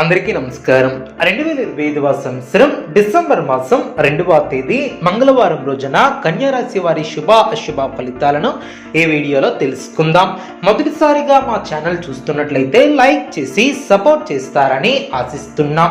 అందరికీ నమస్కారం. రెండు వేల ఇరవై ఐదవ సంవత్సరం డిసెంబర్ మాసం రెండవ తేదీ మంగళవారం రోజున కన్యారాశి వారి శుభ అశుభ ఫలితాలను ఈ వీడియోలో తెలుసుకుందాం. మొదటిసారిగా మా ఛానల్ చూస్తున్నట్లయితే లైక్ చేసి సపోర్ట్ చేస్తారని ఆశిస్తున్నాం.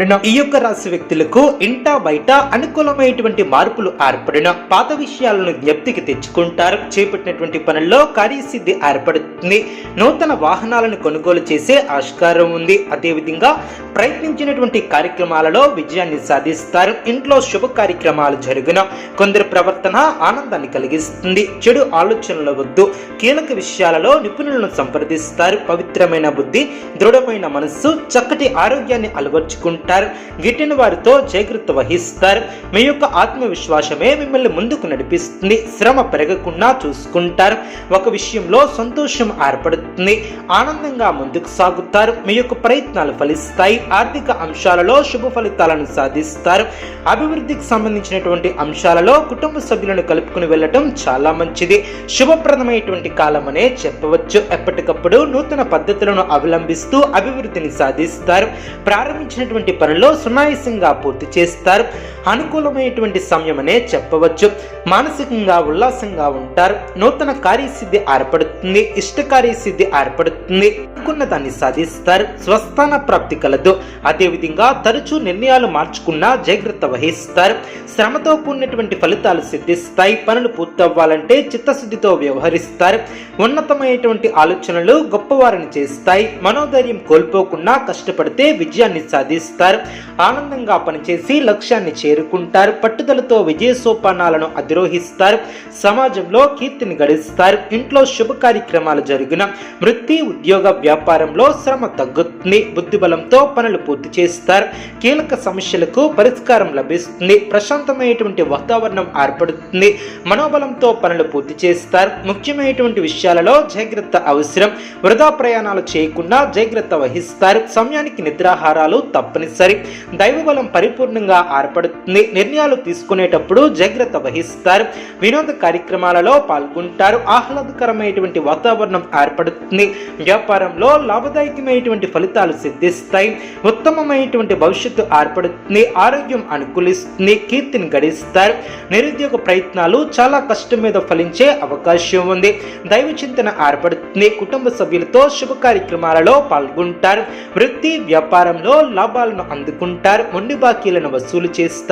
ఏర్పడిన ఈ యొక్క రాశి వ్యక్తులకు ఇంటా బయట అనుకూలమైనటువంటి మార్పులు ఏర్పడిన పాత విషయాలను జ్ఞప్తికి తెచ్చుకుంటారు. చేపట్టినటువంటి పనుల్లో కార్యసిద్ధి ఏర్పడుతుంది. నూతన వాహనాలను కొనుగోలు చేసే ఆస్కారం ఉంది. అదేవిధంగా ప్రయత్నించినటువంటి కార్యక్రమాలలో విజయాన్ని సాధిస్తారు. ఇంట్లో శుభ కార్యక్రమాలు జరుగున కొందరి ప్రవర్తన ఆనందాన్ని కలిగిస్తుంది. చెడు ఆలోచనల వద్దు. కీలక విషయాలలో నిపుణులను సంప్రదిస్తారు. పవిత్రమైన బుద్ధి దృఢమైన మనస్సు చక్కటి ఆరోగ్యాన్ని అలవర్చుకుంటారు. గిట్టిన వారితో జాగ్రత్త వహిస్తారు. మీ యొక్క ఆత్మవిశ్వాసమే మిమ్మల్ని ముందుకు నడిపిస్తుంది. శ్రమ పెరగకుండా చూసుకుంటారు. ఒక విషయంలో సంతోషం ఏర్పడుతుంది. ఆనందంగా ముందుకు సాగుతారు. మీ యొక్క ప్రయత్నాలు ఫలిస్తాయి. ఆర్థిక అంశాలలో శుభ ఫలితాలను సాధిస్తారు. అభివృద్ధికి సంబంధించినటువంటి అంశాలలో కుటుంబ సభ్యులను కలుపుకుని వెళ్ళటం చాలా మంచిది. శుభప్రదమైనటువంటి కాలం అనే చెప్పవచ్చు. ఎప్పటికప్పుడు నూతన పద్ధతులను అవలంబిస్తూ అభివృద్ధిని సాధిస్తారు. ప్రారంభించినటువంటి పనుల్లో సునాయసంగా పూర్తి చేస్తారు. అనుకూలమైనటువంటి సమయమనే చెప్పవచ్చు. మానసికంగా ఉల్లాసంగా ఉంటారు. నూతన కార్యసిద్ధి ఏర్పడుతుంది. ఇష్ట కార్యసిద్ధి ఏర్పడుతుంది. అనుకున్న దాన్ని సాధిస్తారు. స్వస్థాన ప్రాప్తి కలదు. అదేవిధంగా తరచూ నిర్ణయాలు మార్చుకున్నా జాగ్రత్త వహిస్తారు. శ్రమతో కూడినటువంటి ఫలితాలు సిద్ధిస్తాయి. పనులు పూర్తవ్వాలంటే చిత్తశుద్ధితో వ్యవహరిస్తారు. ఉన్నతమైనటువంటి ఆలోచనలు గొప్పవారిని చేస్తాయి. మనోధైర్యం కోల్పోకుండా కష్టపడితే విజయాన్ని సాధిస్తారు. ఆనందంగా పనిచేసి లక్ష్యాన్ని చేరుకుంటారు పట్టుదలతో విజయ సోపానాలను అధిరోహిస్తారు సమాజంలో కీర్తిని గడిస్తారు ఇంట్లో శుభ కార్యక్రమాలు జరిగిన వృత్తి ఉద్యోగ వ్యాపారంలో శ్రమ తగ్గుతుంది బుద్ధిబలంతో పనులు పూర్తి చేస్తారు కీలక సమస్యలకు పరిష్కారం లభిస్తుంది ప్రశాంతమైనటువంటి వాతావరణం ఏర్పడుతుంది మనోబలంతో పనులు పూర్తి చేస్తారు ముఖ్యమైనటువంటి విషయాలలో జాగ్రత్త అవసరం వృధా ప్రయాణాలు చేయకుండా జాగ్రత్త వహిస్తారు సమయానికి నిద్రాహారాలు తప్పనిసరి దైవబలం పరిపూర్ణంగా ఏర్పడుతుంది నిర్ణయాలు తీసుకునేటప్పుడు జాగ్రత్త వహిస్తారు. వినోద కార్యక్రమాలలో పాల్గొంటారు. ఆహ్లాదకరమైనటువంటి వాతావరణం ఏర్పడుతుంది. వ్యాపారంలో లాభదాయకమైనటువంటి ఫలితాలు సిద్ధిస్తాయి. ఉత్తమమైనటువంటి భవిష్యత్తు ఏర్పడుతుంది. ఆరోగ్యం అనుకూలిస్తుంది. కీర్తిని గడిస్తారు. నిరుద్యోగ ప్రయత్నాలు చాలా కష్టం మీద ఫలించే అవకాశం ఉంది. దైవ చింతన ఏర్పడుతుంది. కుటుంబ సభ్యులతో శుభ కార్యక్రమాలలో పాల్గొంటారు. వృత్తి వ్యాపారంలో లాభాలను అందుకుంటారు. మొండి బాకీలను వసూలు చేస్తారు.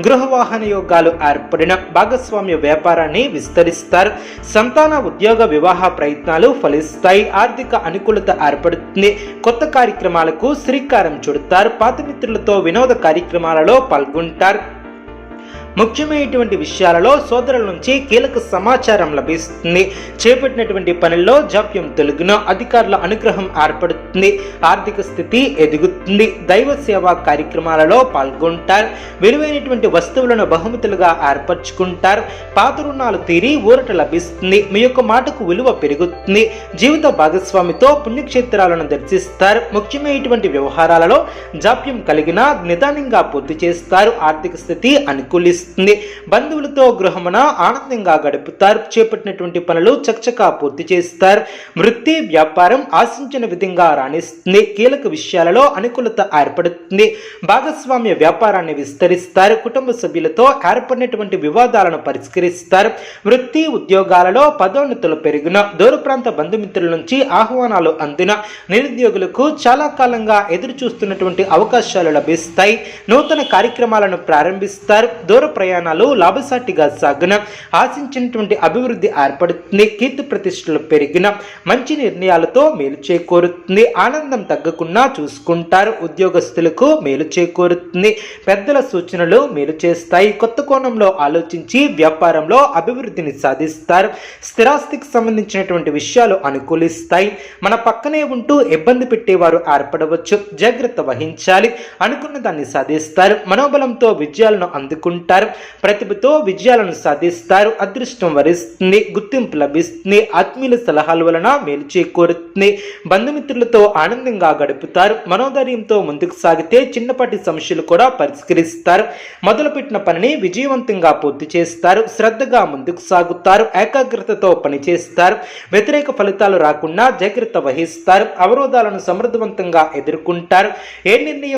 గృహ వాహన యోగాలు ఏర్పడిన భాగస్వామ్య వ్యాపారాన్ని విస్తరిస్తారు. సంతాన ఉద్యోగ వివాహ ప్రయత్నాలు ఫలిస్తాయి. ఆర్థిక అనుకూలత ఏర్పడుతుంది. కొత్త కార్యక్రమాలకు శ్రీకారం చుడతారు. పాత మిత్రులతో వినోద కార్యక్రమాలలో పాల్గొంటారు. ముఖ్యమైనటువంటి విషయాలలో సోదరుల నుంచి కీలక సమాచారం లభిస్తుంది. చేపట్టినటువంటి పనుల్లో జాప్యం తొలగిన అధికారుల అనుగ్రహం ఏర్పడుతుంది. ఆర్థిక స్థితి ఎదుగుతుంది. దైవ సేవా కార్యక్రమాలలో పాల్గొంటారు. విలువైనటువంటి వస్తువులను బహుమతులుగా ఏర్పరచుకుంటారు. పాత రుణాలు తీరి ఊరట లభిస్తుంది. మీ యొక్క మాటకు విలువ పెరుగుతుంది. జీవిత భాగస్వామితో పుణ్యక్షేత్రాలను దర్శిస్తారు. ముఖ్యమైనటువంటి వ్యవహారాలలో జాప్యం కలిగిన నిదానంగా పూర్తి చేస్తారు. ఆర్థిక స్థితి అనుకూలిస్తుంది. బంధువులతో గృహమున ఆనందంగా గడుపుతారు. చేపట్టినటువంటి పనులు చకచకా పూర్తి చేస్తారు. వృత్తి వ్యాపారం ఆశించిన విధంగా రాణిస్తుంది. కీలక విషయాలలో అనుకూలత ఏర్పడుతుంది. భాగస్వామ్య వ్యాపారాన్ని విస్తరిస్తారు. కుటుంబ సభ్యులతో ఏర్పడినటువంటి వివాదాలను పరిష్కరిస్తారు. వృత్తి ఉద్యోగాలలో పదోన్నతులు పెరిగిన దూర ప్రాంత బంధుమిత్రుల నుంచి ఆహ్వానాలు అందిన నిరుద్యోగులకు చాలా కాలంగా ఎదురు చూస్తున్నటువంటి అవకాశాలు లభిస్తాయి. నూతన కార్యక్రమాలను ప్రారంభిస్తారు. దూర ప్రయాణాలు లాభసాటిగా సాగున ఆశించినటువంటి అభివృద్ధి ఏర్పడుతుంది కీర్తి ప్రతిష్టలు పెరిగిన మంచి నిర్ణయాలతో మేలు చేకూరుతుంది ఆనందం తగ్గకుండా చూసుకుంటారు ఉద్యోగస్తులకు మేలు చేకూరుతుంది పెద్దల సూచనలు మేలు చేస్తాయి కొత్త కోణంలో ఆలోచించి వ్యాపారంలో అభివృద్ధిని సాధిస్తారు స్థిరాస్తికి సంబంధించినటువంటి విషయాలు అనుకూలిస్తాయి మన పక్కనే ఉంటూ ఇబ్బంది పెట్టేవారు ఏర్పడవచ్చు జాగ్రత్త వహించాలి అనుకున్న దాన్ని సాధిస్తారు మనోబలంతో విజయాలను అందుకుంటారు ప్రతిభతో విజయాలను సాధిస్తారు అదృష్టం వరిస్తుంది గుర్తింపు లభిస్తుంది ఆత్మీయుల సలహాల వలన మేలు చేకూరుతుంది. బంధుమిత్రులతో ఆనందంగా గడుపుతారు మనోధైర్యంతో ముందుకు సాగితే చిన్నపాటి సమస్యలు కూడా పరిష్కరిస్తారు. మొదలుపెట్టిన పనిని విజయవంతంగా పూర్తి చేస్తారు శ్రద్ధగా ముందుకు సాగుతారు ఏకాగ్రతతో పనిచేస్తారు. వ్యతిరేక ఫలితాలు రాకుండా జాగ్రత్త వహిస్తారు అవరోధాలను సమర్థవంతంగా ఎదుర్కొంటారు. ఏ నిర్ణయం